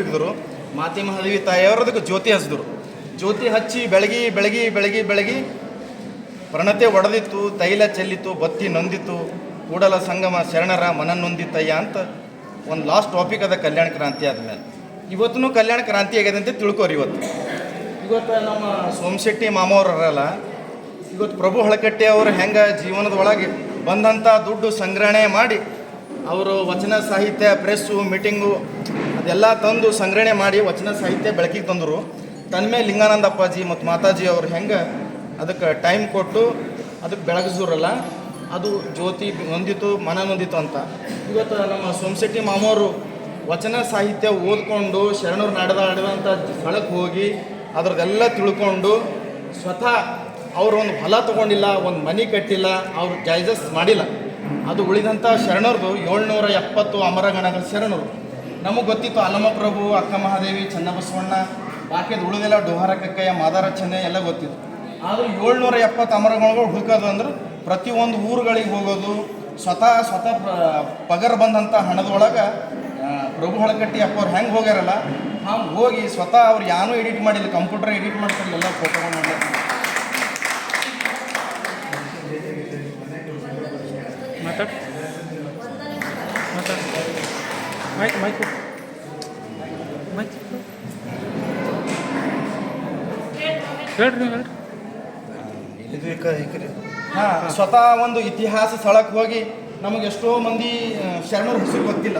ಬಿಗಿದ್ರು ಮಾತಿ ಮಹಾದೇವಿ ತಾಯಿಯವರು ಅದಕ್ಕೆ ಜ್ಯೋತಿ ಹಚ್ಚಿದ್ರು ಜ್ಯೋತಿ ಹಚ್ಚಿ ಬೆಳಗಿ ಬೆಳಗಿ ಬೆಳಗಿ ಬೆಳಗಿ ಪ್ರಣತೆ ಒಡೆದಿತ್ತು, ತೈಲ ಚೆಲ್ಲಿತ್ತು, ಬತ್ತಿ ನೊಂದಿತ್ತು. ಕೂಡಲ ಸಂಗಮ ಶರಣರ ಮನ ನೊಂದಿತ್ತಯ್ಯ ಅಂತ ಒಂದು ಲಾಸ್ಟ್ ಟಾಪಿಕ್ ಅದ ಕಲ್ಯಾಣ ಕ್ರಾಂತಿ ಆದಮೇಲೆ. ಇವತ್ತೂ ಕಲ್ಯಾಣ ಕ್ರಾಂತಿ ಆಗಿದೆ ಅಂತ ತಿಳ್ಕೊರಿ ಇವತ್ತು. ಇವತ್ತು ನಮ್ಮ ಸೋಮಶೆಟ್ಟಿ ಮಾಮವ್ರಲ್ಲ ಇವತ್ತು ಪ್ರಭು ಹಳಕಟ್ಟೆ ಅವರು ಹೆಂಗೆ ಜೀವನದ ಒಳಗೆ ಬಂದಂಥ ದುಡ್ಡು ಸಂಗ್ರಹಣೆ ಮಾಡಿ ಅವರು ವಚನ ಸಾಹಿತ್ಯ ಪ್ರೆಸ್ಸು ಮೀಟಿಂಗು ಅದೆಲ್ಲ ತಂದು ಸಂಗ್ರಹಣೆ ಮಾಡಿ ವಚನ ಸಾಹಿತ್ಯ ಬೆಳಕಿಗೆ ತಂದರು. ತನ್ಮೇಲೆ ಲಿಂಗಾನಂದ ಅಪ್ಪಾಜಿ ಮತ್ತು ಮಾತಾಜಿ ಅವರು ಹೆಂಗೆ ಅದಕ್ಕೆ ಟೈಮ್ ಕೊಟ್ಟು ಅದಕ್ಕೆ ಬೆಳಗಿಸೋರಲ್ಲ ಅದು ಜ್ಯೋತಿ ನೊಂದಿತು, ಮನ ನೊಂದಿತು ಅಂತ. ಇವತ್ತು ನಮ್ಮ ಸೋಮಶೆಟ್ಟಿ ಮಾಮವರು ವಚನ ಸಾಹಿತ್ಯ ಓದ್ಕೊಂಡು ಶರಣರು ನಡೆದಾಡಿದಂಥ ಸ್ಥಳಕ್ಕೆ ಹೋಗಿ ಅದ್ರದ್ದೆಲ್ಲ ತಿಳ್ಕೊಂಡು ಸ್ವತಃ ಅವರು ಒಂದು ಹೊಲ ತೊಗೊಂಡಿಲ್ಲ, ಒಂದು ಮನೆ ಕಟ್ಟಿಲ್ಲ, ಅವ್ರು ಜೈಜಸ್ ಮಾಡಿಲ್ಲ. ಅದು ಉಳಿದಂಥ ಶರಣರದು ಏಳ್ನೂರ ಎಪ್ಪತ್ತು ಅಮರಗಣಗಳ ಶರಣರು. ನಮಗೆ ಗೊತ್ತಿತ್ತು ಅಲ್ಲಮಪ್ರಭು ಅಕ್ಕ ಮಹಾದೇವಿ, ಚನ್ನಬಸವಣ್ಣ ಬಾಕಿದ ಉಳಿದೆಲ್ಲ ಡೋಹಾರ, ಕಕ್ಕಯ್ಯ, ಮಾದಾರ, ಚೆನ್ನೈ ಎಲ್ಲ ಗೊತ್ತಿತ್ತು. ಆದರೂ ಏಳ್ನೂರ ಎಪ್ಪತ್ತು ಅಮರಗಣಗಳು ಹುಡುಕೋದು ಅಂದ್ರೆ ಪ್ರತಿಯೊಂದು ಊರುಗಳಿಗೆ ಹೋಗೋದು, ಸ್ವತಃ ಸ್ವತಃ ಪಗರ್ ಬಂದಂಥ ಹಣದೊಳಗೆ ಪ್ರಭು ಹಳಕಟ್ಟಿ ಅಪ್ಪ ಅವ್ರು ಹೆಂಗೆ ಹೋಗ್ಯಾರಲ್ಲ ಹಂಗೆ ಹೋಗಿ ಸ್ವತಃ ಅವ್ರು ಯಾನೂ ಎಡಿಟ್ ಮಾಡಿಲ್ಲ ಕಂಪ್ಯೂಟರ್ ಎಡಿಟ್ ಮಾಡ್ತಾರೆ, ಎಲ್ಲ ಫೋಟೋಗಳು ಮಾಡ್ತಾರೆ ಮಾತಾಡ್. ಮಾತಾಡ್. Mic mic. ಮೈಕ್. ಹೇಳ್ರಿ ಹೇಳ್ರಿ. ಹಾಂ, ಸ್ವತಃ ಒಂದು ಇತಿಹಾಸ ಸ್ಥಳಕ್ಕೆ ಹೋಗಿ ನಮಗೆ ಎಷ್ಟೋ ಮಂದಿ ಶರಣರ ಹೆಸರು ಗೊತ್ತಿಲ್ಲ.